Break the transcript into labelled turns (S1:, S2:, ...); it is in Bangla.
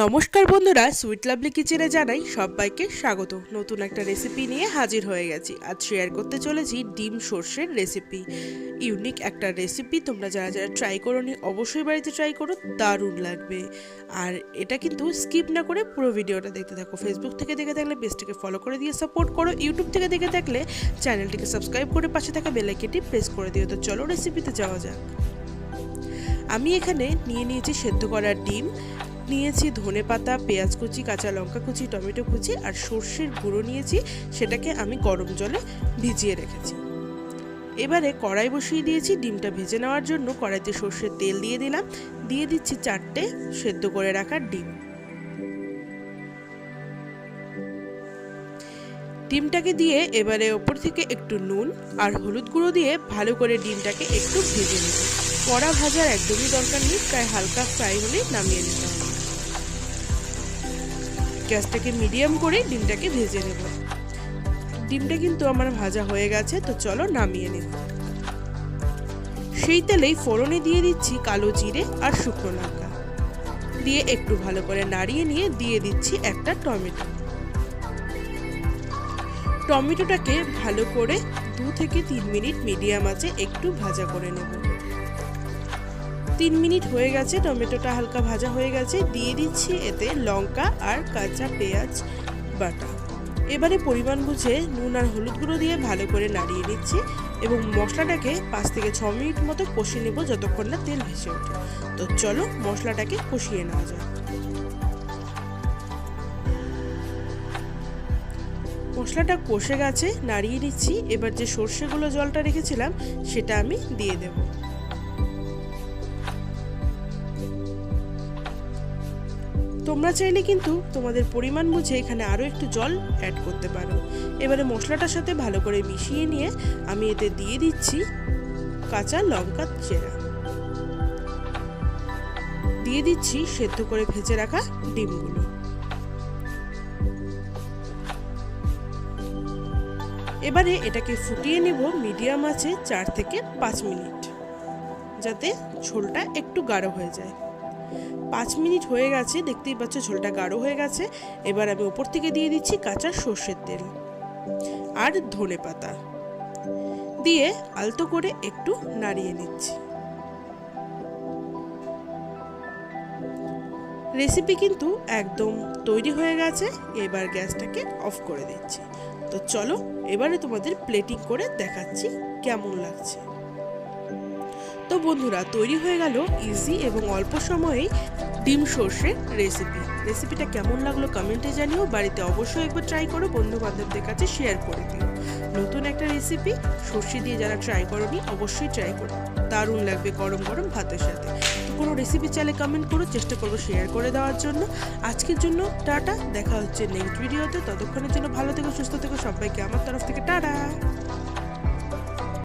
S1: নমস্কার বন্ধুরা সুইট লাভলি কিচেনে জানাই সবাইকে স্বাগত। নতুন একটা রেসিপি নিয়ে হাজির হয়ে গেছি। আজ শেয়ার করতে চলেছি ডিম সর্ষের রেসিপি ইউনিক একটা রেসিপি তোমরা যারা যারা ট্রাই করো নি অবশ্যই বাড়িতে ট্রাই করো, দারুণ লাগবে। আর এটা কিন্তু স্কিপ না করে পুরো ভিডিওটা দেখতে থাকো। ফেসবুক থেকে দেখে থাকলে পেজটিকে ফলো করে দিয়ে সাপোর্ট করো। ইউটিউব থেকে দেখে থাকলে চ্যানেলটিকে সাবস্ক্রাইব করে পাশে থাকা বেলাইকেটি প্রেস করে দিও। তো চলো রেসিপিতে যাওয়া যাক। আমি এখানে নিয়ে নিয়েছি সেদ্ধ করার ডিম নিয়েছি, ধনে পাতা, পেঁয়াজ কুচি, কাঁচা লঙ্কা কুচি, টমেটো কুচি আর সর্ষের গুঁড়ো নিয়েছি, সেটাকে আমি গরম জলে ভিজিয়ে রেখেছি। এবারে কড়াই বসিয়ে দিয়েছি, ডিমটা ভেজে নেওয়ার জন্য কড়াইতে সর্ষের তেল দিয়ে দিলাম। দিয়ে দিচ্ছি চারটে সেদ্ধ করে রাখা ডিম। ডিমটাকে দিয়ে এবারে ওপর থেকে একটু নুন আর হলুদ গুঁড়ো দিয়ে ভালো করে ডিমটাকে একটু ভেজে নেব কড়া ভাজার একদমই দরকার নেই, প্রায় হালকা ফ্রাই হলে নামিয়ে নিতে হবে। গ্যাসটাকে মিডিয়াম করে ডিমটাকে ভেজে নেব। ডিমটা কিন্তু আমার ভাজা হয়ে গেছে, তো চলো নামিয়ে নেব সেই তেলেই ফোড়নে দিয়ে দিচ্ছি কালো জিরে আর শুকনো লঙ্কা। দিয়ে একটু ভালো করে নাড়িয়ে নিয়ে দিয়ে দিচ্ছি একটা টমেটো। টমেটোটাকে ভালো করে দু থেকে তিন মিনিট মিডিয়াম আছে একটু ভাজা করে নেব। তিন মিনিট হয়ে গেছে, টমেটোটা হালকা ভাজা হয়ে গেছে। দিয়ে দিচ্ছি এতে লঙ্কা আর কাঁচা পেঁয়াজ বাটা। এবারে পরিমাণ বুঝে নুন আর হলুদ গুঁড়ো দিয়ে ভালো করে নাড়িয়ে নিচ্ছি এবং মশলাটাকে পাঁচ থেকে ছ মিনিট মতো কষিয়ে নেব যতক্ষণ না তেল ভেসে ওঠে। তো চলো মশলাটাকে কষিয়ে নেওয়া যায় মশলাটা কষে গেছে, নাড়িয়ে নিচ্ছি। এবার যে সর্ষেগুলো জলটা রেখেছিলাম, সেটা আমি দিয়ে দেব। তোমরা চাইলে কিন্তু তোমাদের পরিমাণ বুঝে এখানে আরও একটু জল অ্যাড করতে পারো। এবারে মশলাটার সাথে ভালো করে মিশিয়ে নিয়ে আমি এতে দিয়ে দিচ্ছি কাঁচা লঙ্কা চেরা। দিয়ে দিচ্ছি সেদ্ধ করে ভেজে রাখা ডিমগুলো। এবারে এটাকে ফুটিয়ে নেব মিডিয়াম আছে চার থেকে পাঁচ মিনিট, যাতে ঝোলটা একটু গাঢ় হয়ে যায়। পাঁচ মিনিট হয়ে গেছে, দেখতেই পাচ্ছ ঝোলটা গাঢ় হয়ে গেছে। এবার আমি ওপর থেকে দিয়ে দিচ্ছি কাঁচা সর্ষের তেল আর ধনে পাতা। দিয়ে আলতো করে একটু নাড়িয়ে নিচ্ছি। রেসিপি কিন্তু একদম তৈরি হয়ে গেছে, এবার গ্যাসটাকে অফ করে দিচ্ছি। তো চলো, এবারে তোমাদের প্লেটিং করে দেখাচ্ছি কেমন লাগছে। তো বন্ধুরা, তৈরি হয়ে গেল ইজি এবং অল্প সময়েই ডিম সর্ষের রেসিপি রেসিপিটা কেমন লাগল কমেন্টে জানিও। বাড়িতে অবশ্যই একবার ট্রাই করো বন্ধু বান্ধবদের কাছে শেয়ার করে দিও। নতুন একটা রেসিপি সর্ষে দিয়ে যারা ট্রাই করোনি, অবশ্যই ট্রাই করো। দারুণ লাগবে গরম গরম ভাতের সাথে। তো কোনো রেসিপি চাইলে কমেন্ট করো, চেষ্টা করব শেয়ার করে দেওয়ার জন্য। আজকের জন্য টাটা, দেখা হচ্ছে নেক্সট ভিডিওতে ততক্ষণের জন্য ভালো থেকো, সুস্থ থেকো, সবাইকে আমার তরফ থেকে টাটা।